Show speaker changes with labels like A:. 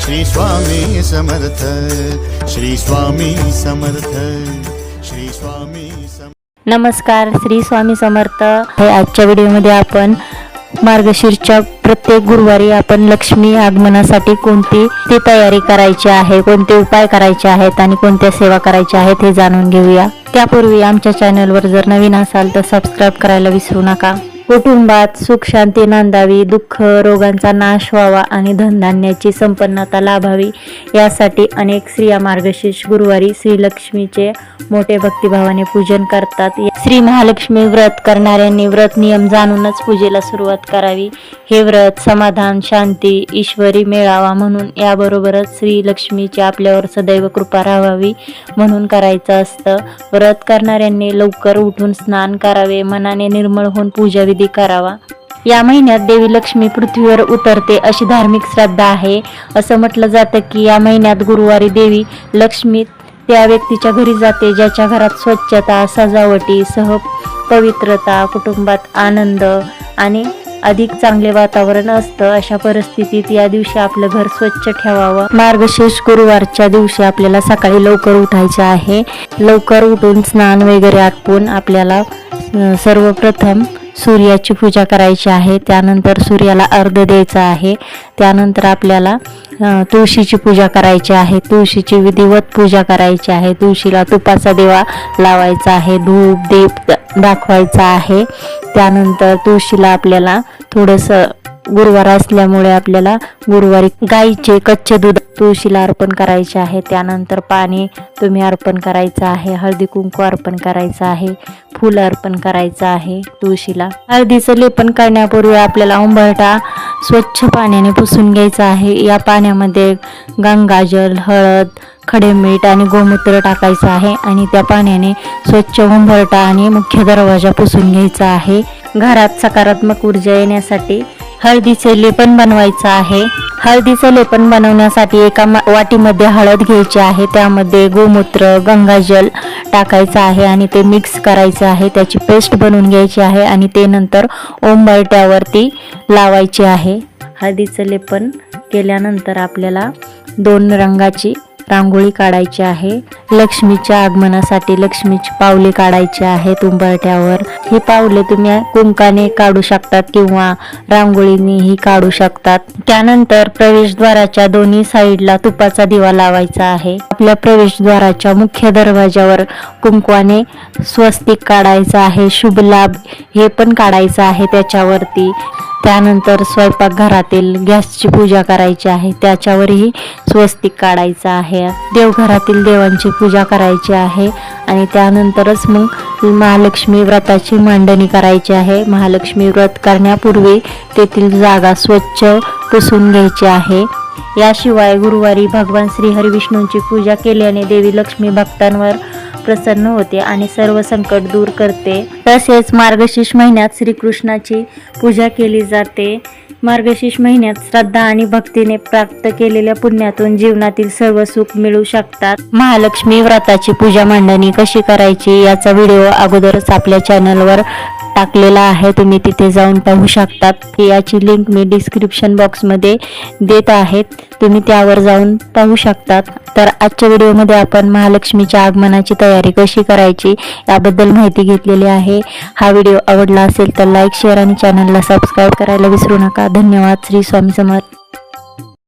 A: श्री स्वामी समर्थ श्री स्वामी समर्थ श्री स्वामी
B: नमस्कार श्री स्वामी समर्थ. हे आजच्या व्हिडिओमध्ये आपण मार्गशीर्षच्या प्रत्येक गुरुवारी आपण लक्ष्मी आगमनासाठी कोणती ती तयारी करायची आहे कोणते उपाय करायचे आहेत आणि कोणत्या सेवा करायच्या आहेत हे जाणून घेऊया. त्यापूर्वी आमच्या चॅनलवर जर नवीन असाल तर सबस्क्राईब करायला विसरू नका. कुटुंबात सुख शांती नांदावी दुःख रोगांचा नाश व्हावा आणि धनधान्याची संपन्नता लाभावी. यासाठी अनेक स्त्रिया मार्गशीर्ष गुरुवारी श्रीलक्ष्मीचे मोठे भक्तिभावाने पूजन करतात. श्री महालक्ष्मी व्रत करणाऱ्यांनी व्रत नियम जाणूनच पूजेला सुरुवात करावी. हे व्रत समाधान शांती ईश्वरी मिळावा म्हणून याबरोबरच श्रीलक्ष्मीची आपल्यावर सदैव कृपा राहावी म्हणून करायचं असतं. व्रत करणाऱ्यांनी लवकर उठून स्नान करावे मनाने निर्मळ होऊन खरेदी करावा. या महिन्यात देवी लक्ष्मी पृथ्वीवर उतरते अशी धार्मिक श्रद्धा आहे. असं म्हटलं जातं की या महिन्यात गुरुवारी देवी लक्ष्मी त्या व्यक्तीच्या घरी जाते ज्याच्या घरात स्वच्छता सजावटी सह पवित्रता कुटुंबात आनंद आणि अधिक चांगले वातावरण असतं. अशा परिस्थितीत या दिवशी आपलं घर स्वच्छ ठेवावं. मार्गशीर्ष गुरुवारच्या दिवशी आपल्याला सकाळी लवकर उठायचं आहे. लवकर उठून स्नान वगैरे आटपून आपल्याला सर्वप्रथम सूर्याची पूजा करायची आहे त्यानंतर सूर्याला अर्ध द्यायचा आहे त्यानंतर आपल्याला तुळशीची पूजा करायची आहे तुळशीची विधिवत पूजा करायची आहे तुळशीला तुपाचा देवा लावायचा आहे धूप दीप दाखवायचा आहे त्यानंतर तुळशीला आपल्याला थोडंसं गुरुवार असल्यामुळे आपल्याला गुरुवारी गाईचे कच्चे दूध तुळशीला अर्पण करायचे आहे. त्यानंतर पाणी तुम्ही अर्पण करायचं आहे. हळदी कुंकू अर्पण करायचं आहे. फुलं अर्पण करायचं आहे तुळशीला. हळदीचं लेपन करण्यापूर्वी आपल्याला उंबरठा स्वच्छ पाण्याने पुसून घ्यायचा आहे. या पाण्यामध्ये गंगाजल हळद खडे मीठ आणि गोमूत्र टाकायचं आहे आणि त्या पाण्याने स्वच्छ उंबरटा आणि मुख्य दरवाजा पुसून घ्यायचा आहे. घरात सकारात्मक ऊर्जा येण्यासाठी हळदीचे लेपन बनवायचं आहे. हळदीचं लेपन बनवण्यासाठी एका वाटीमध्ये हळद घ्यायची आहे. त्यामध्ये गोमूत्र गंगाजल टाकायचं आहे आणि ते मिक्स करायचं आहे. त्याची पेस्ट बनवून घ्यायची आहे आणि ते नंतर ओंबरट्यावरती लावायचे आहे. हळदीचं लेपन केल्यानंतर आपल्याला दोन रंगाची रांगोळी काढायची आहे. लक्ष्मीच्या आगमनासाठी लक्ष्मीची पावले काढायची आहेत उंबरठ्यावर. ही पावले तुम्ही कुंकाने काढू शकतात किंवा रांगोळीनेही काढू शकतात. त्यानंतर प्रवेशद्वाराच्या दोन्ही साईडला तुपाचा दिवा लावायचा आहे. आपल्या प्रवेशद्वाराच्या मुख्य दरवाजावर कुंकवाने स्वस्तिक काढायचं आहे. शुभ लाभ हे पण काढायचं आहे त्याच्यावरती. त्यानंतर स्वयंपाकघरातील गॅसची पूजा करायची आहे. त्याच्यावरही स्वस्तिक काढायचं आहे. देवघरातील देवांची पूजा करायची आहे आणि त्यानंतरच मग महालक्ष्मी व्रताची मांडणी करायची आहे. महालक्ष्मी व्रत करण्यापूर्वी तेथील जागा स्वच्छ पुसून घ्यायची आहे. याशिवाय गुरुवारी भगवान श्री हरिविष्णूंची पूजा केल्याने देवी लक्ष्मी भक्तांवर प्रसन्न होते आणि सर्व संकट दूर करते. तसेच मार्गशीर्ष महिन्यात श्रीकृष्णाची पूजा केली जाते. मार्गशीर्ष महिन्यात श्रद्धा आणि भक्तीने प्राप्त केलेल्या पुण्यातून जीवनातील सर्व सुख मिळू शकतात. महालक्ष्मी व्रताची पूजा मांडणी कशी करायची याचा व्हिडिओ अगोदरच आपल्या चॅनलवर टाकलेला आहे. तुम्ही तिथे जाऊन पाहू शकतात याची लिंक मी डिस्क्रिप्शन बॉक्समध्ये देत आहेत तुम्ही त्यावर जाऊन पाहू शकतात. तर आजच्या व्हिडिओमध्ये आपण महालक्ष्मीच्या आगमनाची तयारी कशी करायची याबद्दल माहिती घेतलेली आहे. हा व्हिडिओ आवडला असेल तर लाईक शेअर आणि चॅनलला सबस्क्राईब करायला विसरू नका. धन्यवाद. श्री स्वामी समर्थ.